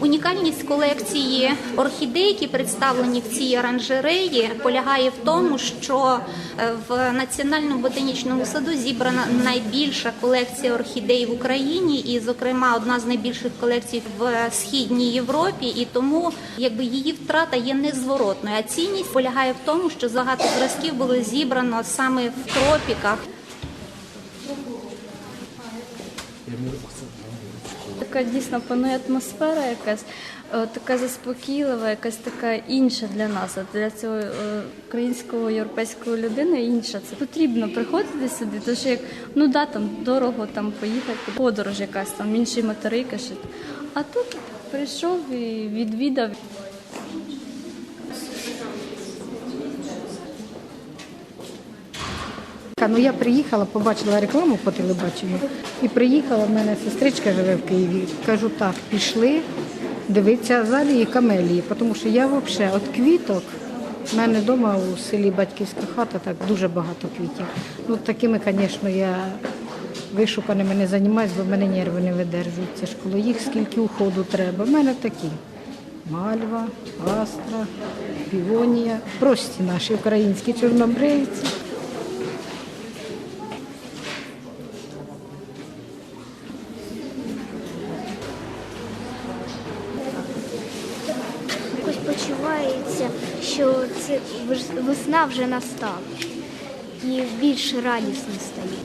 Унікальність колекції орхідей, які представлені в цій оранжереї, полягає в тому, що е, в Національному ботанічному саду зібрана найбільша колекція орхідей в Україні, і, зокрема, одна з найбільших колекцій в східній Європі. І тому якби її втрата є незворотною. А цінність полягає в тому, що багато зразків було зібрано саме в тропіках. Така дійсно панує атмосфера якась, е, така заспокійлива, якась така інша для нас. Для цього е, українського європейського людини інша. Це потрібно приходити сюди, тому що як ну да, там дорого там поїхати, подорож якась там інший материк. А тут прийшов і відвідав. Ну я приїхала, побачила рекламу по телебаченню і приїхала. в мене сестричка живе в Києві. Кажу, так, пішли дивитися азалії і камелії, тому що я взагалі від квіток. У мене вдома у селі батьківська хата, так дуже багато квітів. Ну такими, звісно, я вишуканими не займаюся, бо в мене нерви не видержують. Це ж коло їх скільки уходу треба. У мене такі. Мальва, астра, півонія, прості наші українські чорнобривці. Почувається, що це весна вже настала і більш радісно стає.